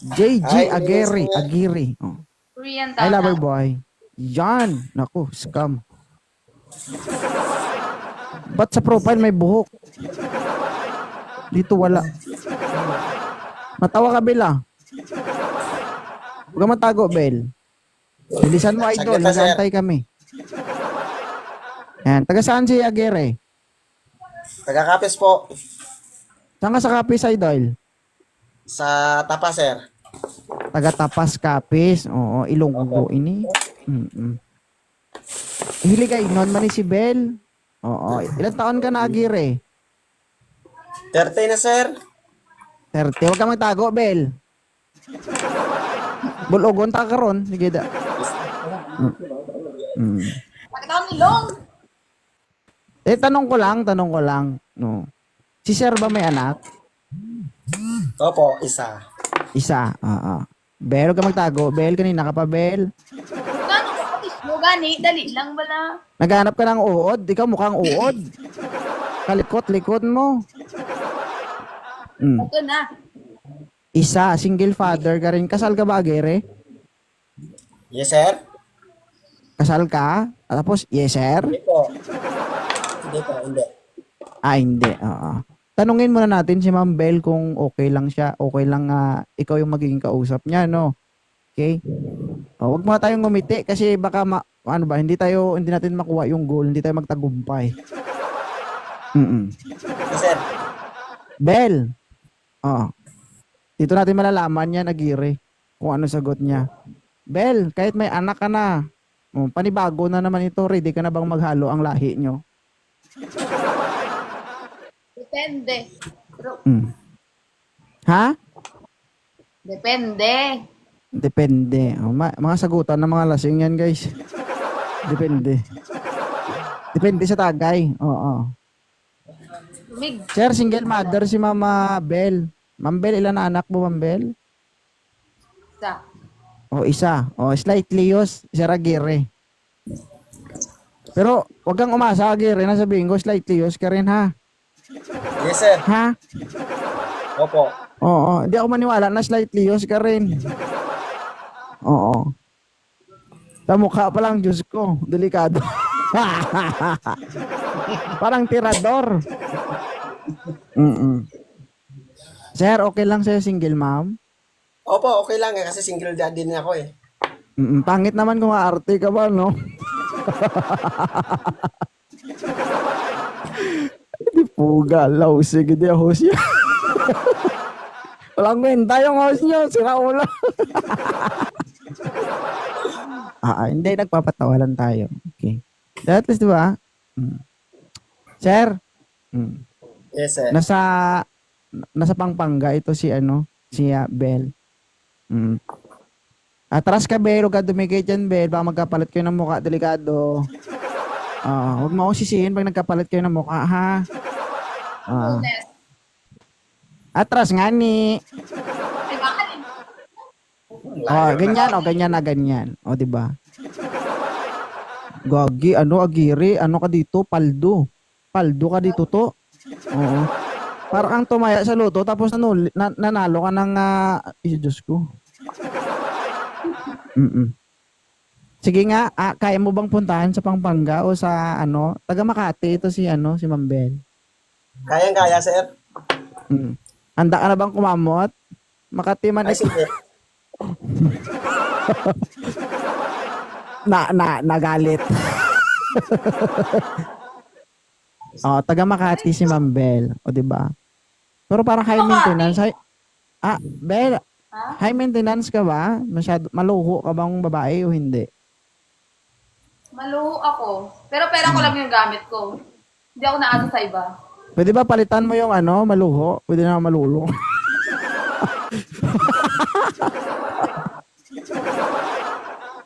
JG mo. Agiri. Oh. Korean I love her boy. Yan. Naku, scam. Ba't sa profile may buhok? Dito wala. Matawa ka, Bel, ah. Huwag ka matago, Bel. Bilisan mo, idol. Nag-antay kami. Yan. Taga saan si Agere? Taga-kapis po Saan ka sa Kapis, idol? sa tapa, sir. Taga Tapas Kapis. Oo, Ilonggo ini. Mm-mm. Hiligay, non man ni si Bel. Oo. Ilan taon ka na, Agire? 30 na, sir. 30. Huwag ka magtago, Bel. Bulogon ta karon. Sige da. Mm. Ni Long. Eh, tanong ko lang, tanong ko lang. No. Si Sir ba may anak? Opo, isa. Isa. Oo. Bel, huwag ka magtago. Bel, kanina ka pa, Bel. Mo gani. Dali lang bala. Naghanap ka ng uod. Ikaw mukhang uod. Kalikot-likot mo. Mm. Ito na. Isa, single father ka rin. Kasal ka ba, Gere? Yes, sir. Kasal ka? Tapos, yes, sir? Hindi po. Hindi po, hindi. Ah, hindi. Oo. Tanungin muna natin si Ma'am Bell kung okay lang siya. Okay lang ah, ikaw yung magiging kausap niya, no? Okay? Oh, wag mo tayong ngumiti kasi baka ma- ano ba, hindi tayo hindi natin makuha yung goal, hindi tayo magtagumpay. Mm. Sir. Bell. Oh. Dito natin malalaman yan, Agiri, kung ano sagot niya. Bell, kahit may anak ka na, oh, panibago na naman ito, ready ka na bang maghalo ang lahi nyo? Depende. Pero, Mm. Ha? depende. Depende. Oh, ma- mga sagutan ng mga lasing yan, guys. Depende. Depende sa tagay. Oo. Mig. Sir, single mother si Mama Bell. Ma'am Bell, ilan na anak mo, Ma'am Bell? Isa. O, isa. O, slightly yos. Sir Aguirre. Pero, wag kang umasa, Aguirre, na sabihin ko, slightly yos ka rin, ha? Yes, sir. Ha? Opo. Oo. Hindi ako maniwala na slightly yos ka rin. Oo. Sa mukha pa lang, Diyos ko. Delikado. Parang tirador. Mm-mm. Sir, okay lang sa'yo single mom? Opo, okay lang eh, kasi single dad din ako eh. Mm-mm. Pangit naman kung arte ka ba, no? Puga, law. Sige, di host niya. Walang kwenta yung host niyo. Sira ulo. ah, ah, hindi. Nagpapatawalan tayo. Okay. At least, di ba? Mm. Sir, mm. Yes, sir. nasa nasa Pampanga ito si ano, si ah, Bel. Mm. Atras ka, Bel. Huwag ka dumikit yan, Bel. Baka magkapalit kayo ng mukha. Delikado. Ah, huwag mo ako sisihin pag nagkapalit kayo ng mukha, ha? Ah. Atras nga ni. Ay. Oh, ganyan, oh, ganyan na ganyan. O, di ba? Gagi, ano, agiri, ano ka dito? Paldo. Paldo ka dito to. Oo. Parang kang tumaya sa luto, tapos nanuli, na, nanalo ka ng, ay, Diyos ko. Mm Sige nga, ah, kaya mo bang puntahan sa Pampanga o sa, ano, taga Makati, ito si, ano, si Mambel. Kayang-kaya, sir. Mm. Handa ka na bang kumamot? Makati man Ay, sige. na na nagalit. oh, taga Makati si Ma'am Bell, o di ba? Pero parang high maintenance. High, ah, Bell, Ha? high maintenance ka ba? Masyado maluho ka bang babae o hindi? Maluho ako. Pero pera ko lang yung gamit ko. Hindi ako naasa sa iba. Pwede ba palitan mo yung ano, maluho? Pwede na malulo.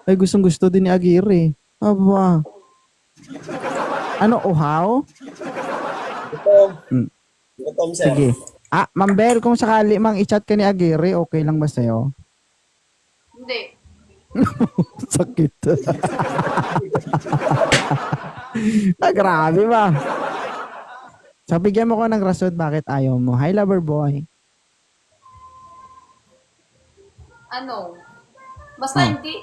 Ay, gustong gusto din ni Aguirre. Aba. Ano, uhaw? Gutom. Mm. Gutom, sir. Sige. Ah, Ma'am Bel, kung sakali mang i-chat ka ni Aguirre, okay lang ba sa'yo? Hindi. Sakit. ah, grabe ba? So, bigyan mo ko ng rason bakit ayaw mo. Hi, lover boy. Ano? Basta Ah. hindi.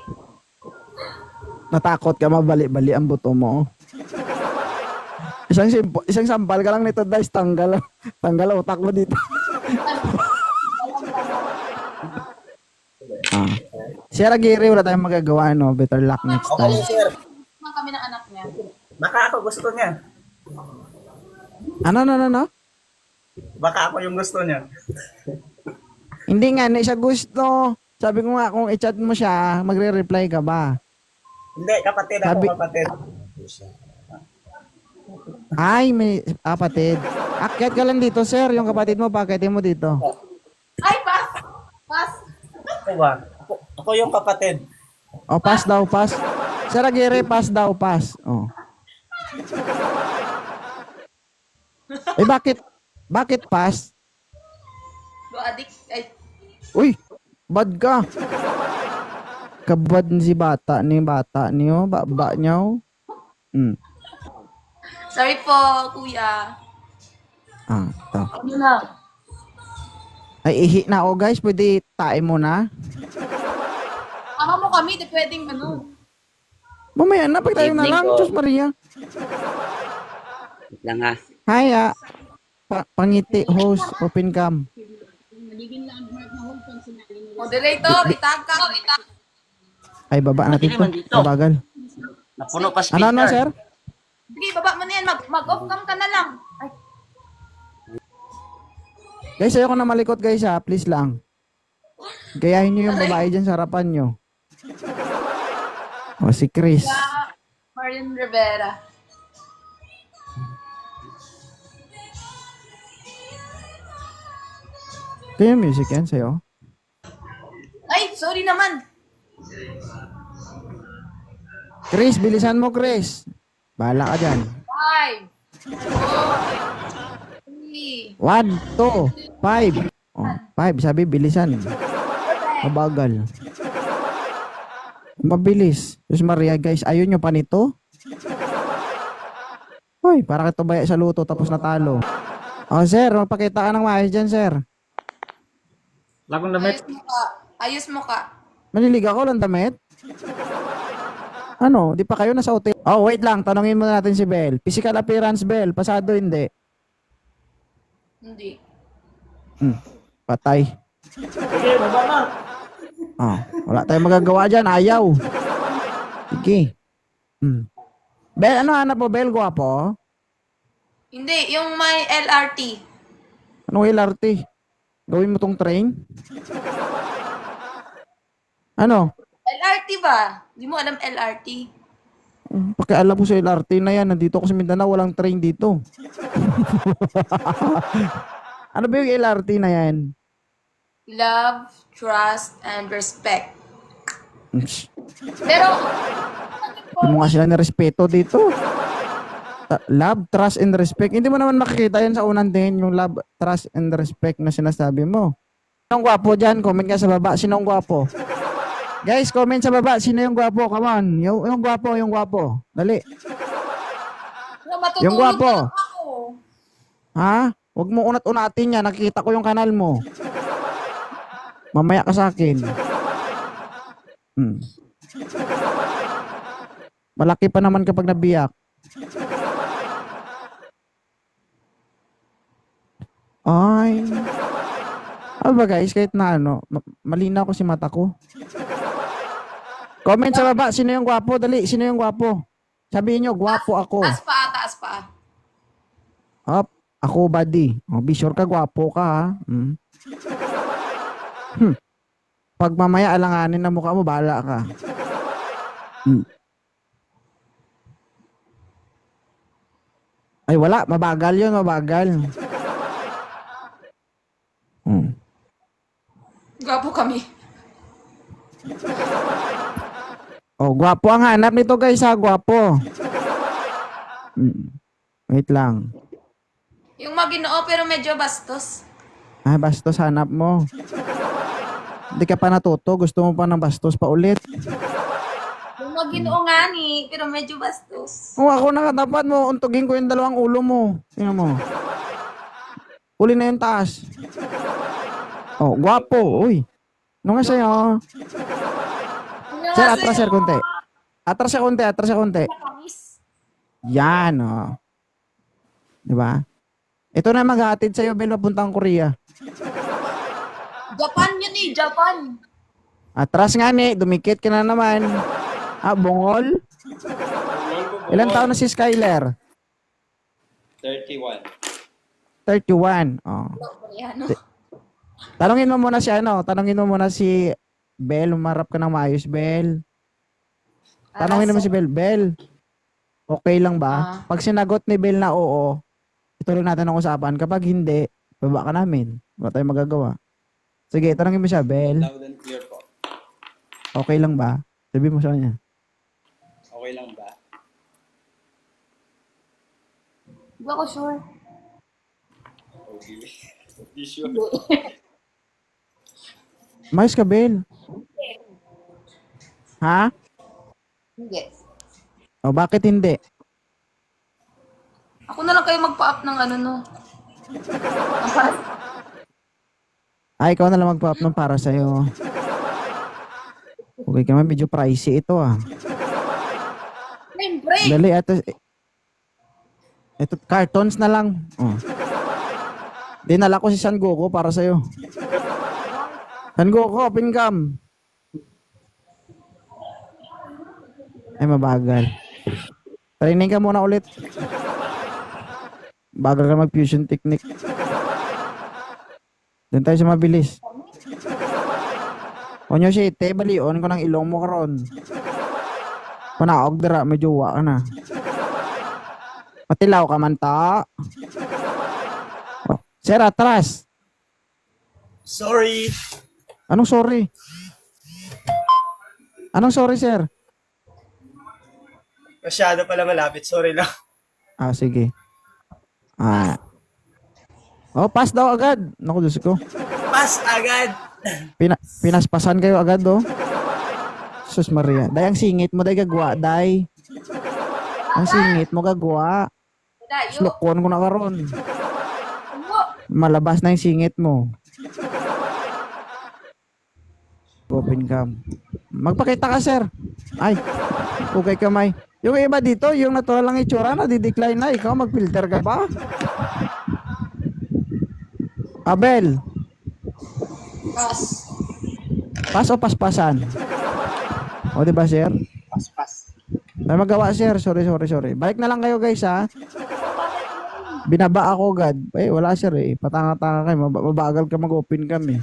Natakot ka mabali-bali ang buto mo. Isang simpo, isang sampal ka lang nito, guys. Tanggal, tanggal ang utak mo dito. ah. Sir Aguirre, wala tayong magagawa, no? Better luck next Okay time. lang, sir. Man kami ng anak niya. Baka ako gusto niya. Ano, ano, ano, ano? Baka ako yung gusto niya. Hindi nga, hindi siya gusto. Sabi ko nga, kung i-chat mo siya, magre-reply ka ba? Hindi, kapatid ako, Sabi- kapatid. Ay, may kapatid. Akyat ka lang dito, sir. Yung kapatid mo, pakitin mo dito. Ay, pass! Pass! Ako ba? Ako, yung kapatid. O, Oh, pass daw, pass. Sir Aguirre, pass daw, pass. Oh. Eh, bakit? Bakit pass? Do addict. Ay, Uy, bad ka. Kabad ni si bata ni bata niyo, baba niyo. Hmm. sorry po, kuya. Ah, to. Ano na? Ay, ihi na ako, guys. Pwede tae mo na. Ama mo kami, di pwedeng ano. Mamaya na, pag tayo na Evening lang. po. Diyos Maria. Wait lang ha. Hi, ah. Pa- pangiti, host, open cam. Moderator, itag ka. Itag. Ay, baba natin to. Mabagal. Napuno pa speaker. Ano, ano, sir? Sige, baba mo na yan. Mag, mag-off cam ka na lang. Ay, Guys, ayoko na malikot, guys, ha. Please lang. Gayahin nyo yung babae dyan sa harapan nyo. O, si Chris. Marian Rivera. Ito yung music yan sa'yo. Ay, sorry naman. Chris, bilisan mo, Chris. Bahala ka dyan. Five. Four. Three. One, two, five. Oh, five, sabi, bilisan. Mabagal. Mabilis. Diyos Maria, guys, ayun nyo pa nito? Hoy, para ka baya sa luto tapos natalo. Oh, sir, magpakita ka ng maayos dyan, sir. Lagong Ayos mo ka. Ayos mo ka. Manilig ako lang damit. Ano, di pa kayo nasa hotel? Oh, wait lang, tanongin muna natin si Bel. Physical appearance, Bel, pasado hindi. Hindi. Hmm, patay. Sige, baba na. Oh, wala tayong magagawa dyan, ayaw. Sige. Hmm. Bel, ano hanap mo, Bel? Gwapo? Hindi, yung may LRT. Anong LRT? Gawin mo tong train? Ano? LRT ba? Hindi mo alam LRT? Hmm, Pakialam mo sa LRT na yan. Nandito ako sa Mindanao, walang train dito. ano ba yung LRT na yan? Love, trust, and respect. Pero, nga sila nirespeto dito. Ta- Love, trust, and respect. Hindi mo naman makikita yan sa unang tingin, yung love, trust, and respect na sinasabi mo. Sinong gwapo dyan? Comment ka sa baba. Sinong gwapo? Guys, comment sa baba. Sino yung gwapo? Come on. Yung, yung gwapo, yung gwapo. Dali. matutulog Yung gwapo. na lang ako. Ha? Huwag mo unat-unatin yan. Nakikita ko yung kanal mo. Mamaya ka sa akin. Hmm. Malaki pa naman kapag nabiyak. Ay. Ano ba guys, kahit na ano, ma- malinaw ko si mata ko. Comment sa baba, sino yung gwapo? Dali, sino yung gwapo? Sabihin nyo, gwapo ako. Taas pa, taas pa. Up, ako buddy. Oh, be sure ka, gwapo ka ha. Hmm. Hmm. Pag mamaya alanganin na mukha mo, bahala ka. Hmm. Ay wala, mabagal yun, mabagal. Hmm. Gwapo kami. Oh, gwapo ang hanap nito guys ha, gwapo. Hmm. Wait lang. Yung maginoo pero medyo bastos. Ah, bastos hanap mo. Hindi ka pa natuto, gusto mo pa ng bastos pa ulit. Yung maginoo nga ni, pero medyo bastos. Kung ako nakatapat mo, untugin ko yung dalawang ulo mo. Tingnan mo. Uli na yung taas. Oh, gwapo. Uy. Ano nga sa'yo? Sir, atras sir, konti. Atras siya konti, atras siya konti. Yan, oh. Di ba? Ito na maghatid sa'yo, Bel, papuntang Korea. Japan yun eh, Japan. Atras nga ni, dumikit ka na naman. Ah, bungol? Ilan taon na si Skyler? 31. 31. Oh. Koreano. Tanungin mo muna si ano, tanungin mo muna si Bel, umarap ka ng maayos, Bel. Tanungin mo si Bel, Bel, okay lang ba? Ah. Pag sinagot ni Bel na oo, ituloy natin ang usapan. Kapag hindi, baba ka namin. Wala tayong magagawa. Sige, tanungin mo siya, Bel, Loud and clear po. okay lang ba? Sabi mo sa kanya. Okay lang ba? Hindi ako sure. Okay. Di sure. Mayos ka, Bel. Ha? Hindi. O bakit hindi? Ako na lang kayo magpa-up ng ano no. Ay, ikaw na lang magpa-up ng para sa'yo. Okay ka man, medyo pricey ito ah. Siyempre. Dali, ito. Ito, cartons na lang. Oh. Dinala ko si San Goku para sa'yo. San Goku, open cam. Ay, mabagal. Training ka muna ulit. Bagal ka mag-fusion technique. Doon tayo sa mabilis. Onyo si te, balion ko ng ilong mo karon. Panaog dira, may jowa ka na. Patilaw ka man ta. Oh, sir, atras. Sorry. Anong sorry? Anong sorry, sir? Masyado pala malapit. Sorry lang. Ah, sige. Ah. Oh, pass daw agad. Naku, Diyos ko. Pass agad. Pina, pinaspasan kayo agad, oh. Sus Maria. Day, ang singit mo, day, gagwa, day. Ang singit mo, gagwa. Dayo. Slukon ko na karon. Ano? Malabas na yung singit mo. Open cam. Magpakita ka, sir. Ay, okay kamay. Yung iba dito, yung natural lang itsura na, di-decline na. Ikaw, mag-filter ka ba? Abel, Pass. pas o paspasan? O, di ba, sir? Pass, pass. May magawa, sir. Sorry, sorry, sorry. Balik na lang kayo, guys, ha? Binaba ako agad. Eh, wala, sir, eh. Patanga-tanga kayo. Mab- mabagal ka mag-open kami.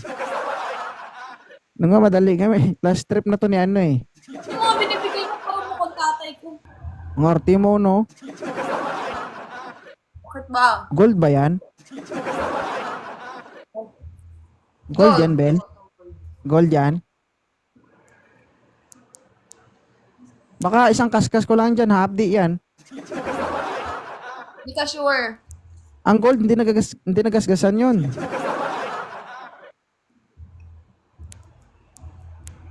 Nung nga, madali kami. Last trip na to ni ano, eh. Yung mga binibigay ko para mo kung tatay ko. Ang arte mo, no? Bakit ba? Gold ba yan? Gold yan, Ben? Gold yan? Baka isang kaskas ko lang dyan, half di yan. Hindi ka sure. Ang gold, hindi, nagagas, hindi nagasgasan yun.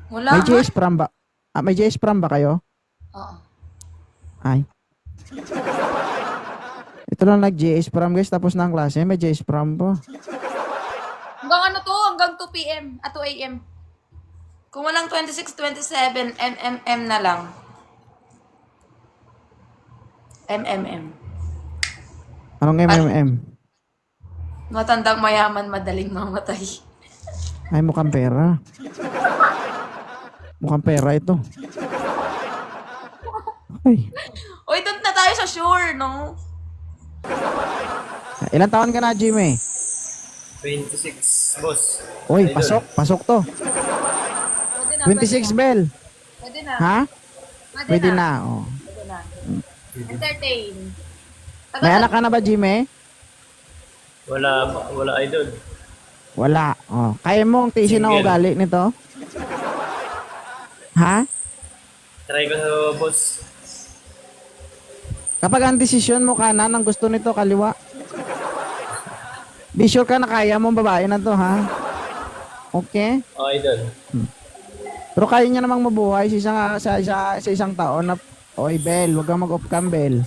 Wala May. JS Pram ba? Ah, may JS Pram ba kayo? Oo. Ay. Ito lang nag-JS Pram guys, tapos na ang klase, may JS Pram po. Hanggang ano to? Hanggang 2 p.m. at 2 a.m. Kung walang 26, 27, MMM na lang. MMM. Anong MMM? Matandang mayaman, madaling mamatay. Ay, mukhang pera. Mukhang pera ito. Ay, Uy, doon na tayo sa sure, no? ilan taon ka na, Jimmy? 26, boss. Uy, pasok, pasok to. Pwede na, 26 bell. Pwede na. Ha? Pwede, Pwede na. na. Oh. Pwede na. Entertain. Taga- May anak ka na ba, Jimmy? Wala, wala idol. Wala. Oh. Kaya mong tiisin ang Single. ugali nito? Ha? Try ko sa boss. Kapag ang desisyon mo kanan, ang gusto nito kaliwa. Be sure ka na kaya mong babae na to, ha? Okay? Oh, idol. Pero kaya niya namang mabuhay sa isang, sa, sa, sa isang taon na, Oy, Bel, huwag kang mag-off cam, Bel.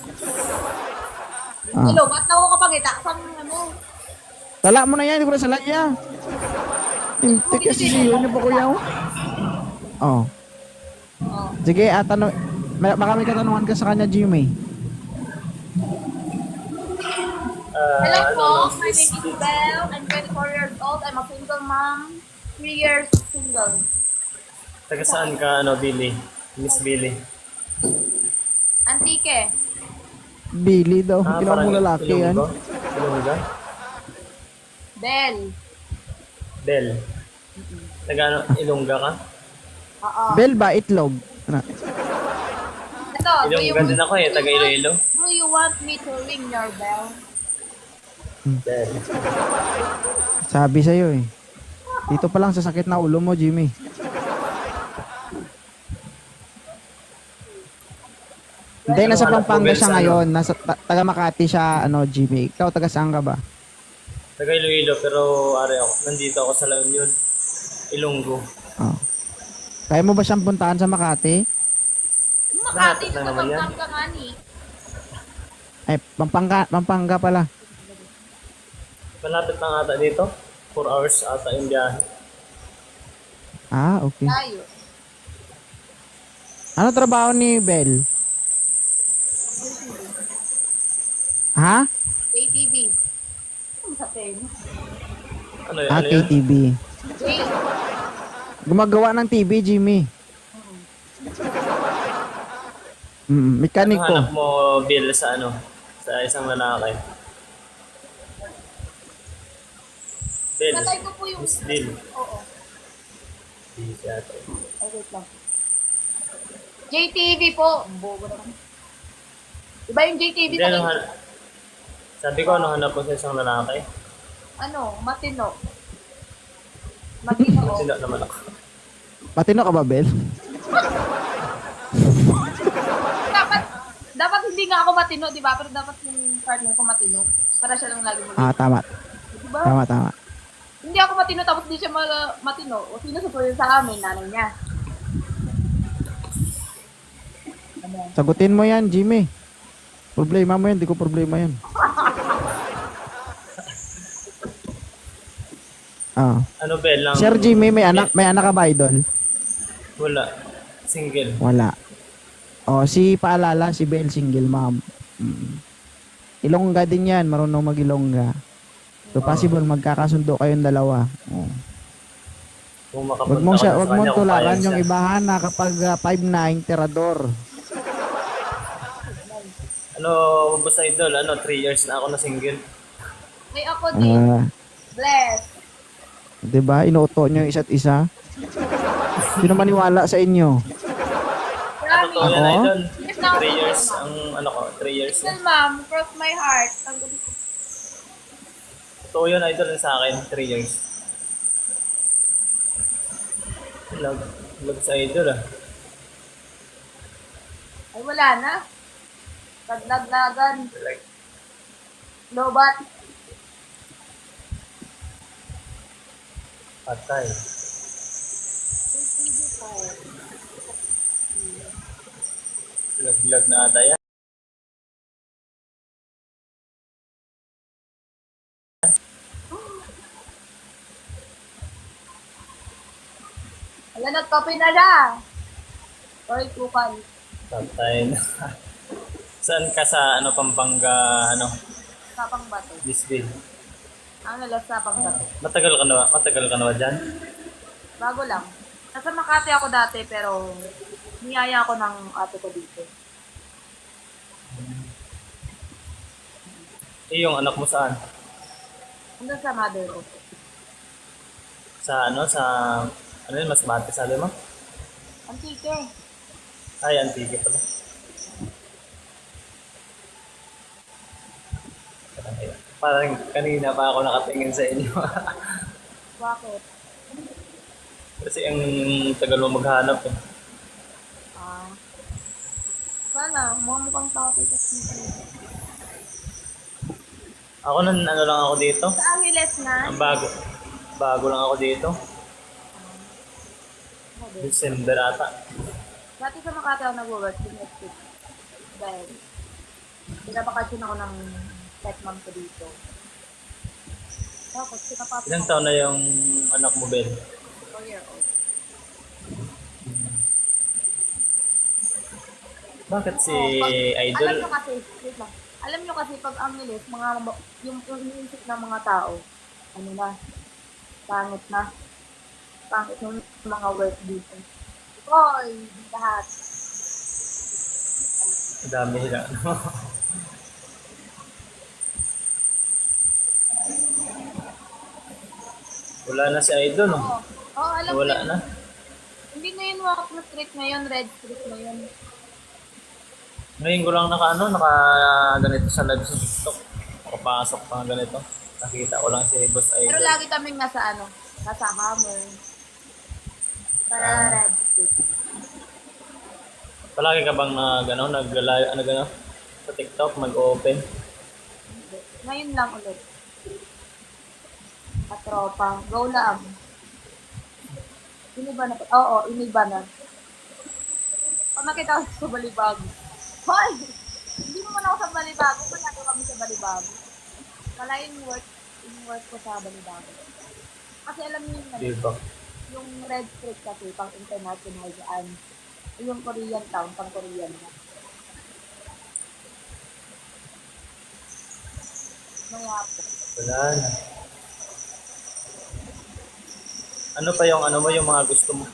Ah. Hello, ba't na ako kapangita? Sang ano? Tala mo na yan, hindi ko na sala niya. Hindi kasi siya niyo pa kuya. Oh. Oh. Sige, at tanong, may- baka may katanungan ka sa kanya, Jimmy. Ah, Hello ano, po, no, my name is Belle. I'm 24 years old. I'm a single mom. 3 years single. Taga saan ka, ano, Billy? Miss Billy. Antique. Billy daw. Ah, Ginawa mo parang lalaki yan. Ilonggo? Ilongga? Belle. Bel. Taga ano, Ilongga ka? Oo. Bell ba? Itlog? Ano? Ito, do you, Ilongga din ako eh, taga Iloilo. do you want me to ring your bell? Bel. Sabi sa'yo eh. Dito pa lang sa sakit na ulo mo, Jimmy. Hindi, nasa Ano, Pampanga siya ano? ngayon. Nasa, ta- taga Makati siya, ano, Jimmy. Ikaw, taga saan ka ba? Taga Iloilo, pero are ako, nandito ako sa La Union. Ilonggo. Oh. Kaya mo ba siyang puntahan sa Makati? Makati, Lahat naman yan. Pampanga nga ni. Ay, Pampanga, Pampanga pala. Malapit lang ata dito. 4 hours ata yung biyahe. Ah, okay. Tayo. Ano trabaho ni Bell? Ha? JTV. Ano sa pen? Ano yun? Ah, Ano yun? KTV. J. Gumagawa ng TV, Jimmy. Mm, Ano mekaniko. hanap mo, Bill, sa ano? Sa isang lalaki? Bill. Natay ko po yung... Miss. Oo. Hindi siya ito. Ay, wait lang. JTV po. Ang bobo naman. Iba yung JTV Hindi, ano? Sabi ko, ano hanap mo sa isang lalaki? ano, matino. Matino. Sino naman ako? Patino ka ba, Bell? dapat, dapat hindi nga ako matino, di ba? Pero dapat yung partner ko matino. Para siya lang lagi mo. Ah, tama. Di ba? Tama, tama. Hindi ako matino tapos di siya ma- matino. O sino susunod sa amin? Nanay niya. Sagutin mo yan, Jimmy. Problema mo yan, di ko problema yan. Ah. Ano, Bill? Lang, Sir Jimmy, may anak, may anak ka ba, idol? Wala. Single. Wala. Oh, si paalala, si Bell single mom. Mm. Ilongga din yan, marunong mag-ilongga. So possible magkakasundo kayong dalawa. Oh. Kung Wag makapunta mong siya, wag mong tularan yung ibahan na kapag uh, 5'9 terador. Ano, basta idol, ano, 3 years na ako na single. Ay, ako din. Ah, Bless. 'di ba? Inuuto niyo yung isa't isa. Sino maniwala sa inyo? Promise. Totoo yan, Ako? idol. Yes, na ako 3 years, ang ano ko, 3 years na. Listen, ma'am. Cross my heart. Ang gabi ko. Totoo yun, idol, sa akin, 3 years. Lag, lag sa idol, ah. Ay, wala na. Pagdagdagan. Like, Lobat. patay. Lag-lag na ata yan. Wala, nag-copy na siya. Sorry, kupal. Patay na. Saan ka sa, ano, Pampanga, ano, Sapang bato. Bisbee? Ang nalas sapang bato. Matagal ka na ba? Matagal ka na ba dyan? Bago lang. Nasa Makati ako dati, pero niyaya ako ng ate ko dito. Eh, yung anak mo saan? Hanggang sa mother ko. Sa, ano, sa, ano yun, mas mati sabi mo? Antike. Ay, antique pala. Parang kanina pa ako nakatingin sa inyo. Bakit? Kasi ang tagal mo maghanap eh. Ah. sana, mukhang tao dito. Ako nan ano lang ako dito. Sa Angeles na. Ang bago. Bago lang ako dito. December ata. Dati sa Makati ako nag-work week. Dahil, pinapakasyon ako ng pet mom ko dito. Sika pa Ilang taon na yung anak mo, Bel? Four year old. Bakit si Oh, pag- Idol? Alam nyo kasi, wait lang. Alam nyo kasi pag ang nilis, mga, yung, yung iniisip ng mga tao, ano na, pangit na. Pangit ng mga work dito. Hoy, lahat. Ang dami sila. ano? Wala na si Idol, no? Oo. Oh, alam Wala ko yun. na. Hindi na yun walk na street ngayon, red street ngayon. Ngayon ko lang naka, ano, naka ganito sa live sa TikTok. Nakapasok pa ganito. Nakita ko lang si Boss Pero Idol. lagi kaming nasa ano, nasa hammer. Para Ah. Palagi ka bang na gano'n, naglalayo, ano gano'n? Sa TikTok, mag-open. Hindi. Ngayon lang ulit. Katropa. Go lang. Iniba na. Oo, iniba na. Pag nakita ko sa balibago. Hoy! Hindi mo man ako sa balibago. Kung nato kami sa balibago. Wala yung work, yung work ko sa balibago. Kasi alam niyo yung, Di ba? Yung Red Street kasi, pang international dyan. Yung Korean town, pang Korean na. Maya po. Wala na. Ano pa yung ano mo, yung mga gusto mo?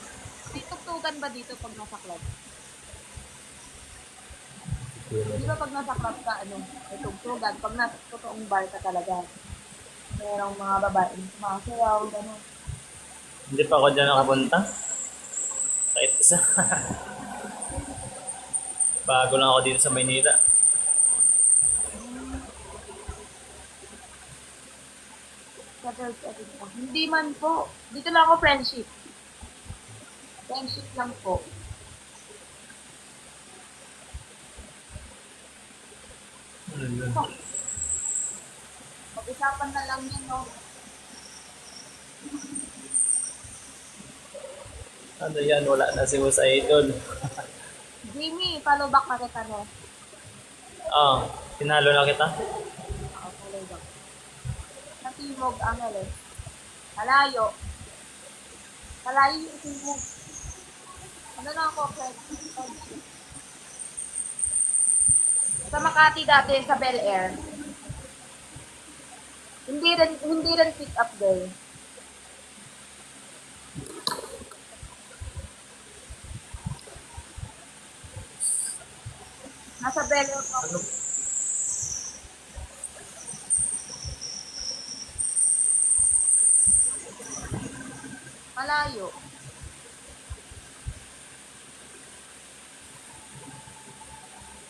May tugtugan ba dito pag nasa club? Di ba pag nasa club ka, ano, may tugtugan. Pag nasa totoong bar ka talaga, merong mga babae, sumasayaw, gano'n. Hindi pa ako dyan nakapunta. Kahit isa. Bago lang ako dito sa Maynila. Hindi man po. Dito lang ako friendship. Friendship lang po. Pag-usapan na lang yun, no? Ano yan, wala na si Boss Idol. Jimmy, follow back na kita, no? Ah, tinalo na kita. Ako, follow back. Sa Timog, ano eh. Malayo. Malayo yung Timog. Ano na ako, friend? Sa Makati dati, sa Bel Air. Hindi rin, hindi rin pick up there. Nasa Bel Air po. Ano? Malayo.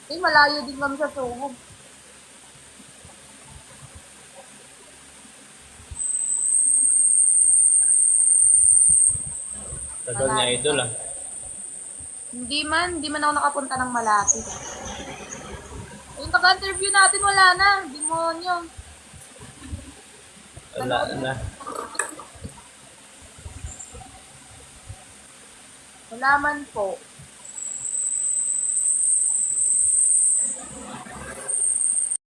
Eh, malayo din kami sa Soho. Tagal niya Idol ah. Hindi man, hindi man ako nakapunta ng Malati. Yung taga-interview natin, wala na. Demonyo. Wala na. Wala man po.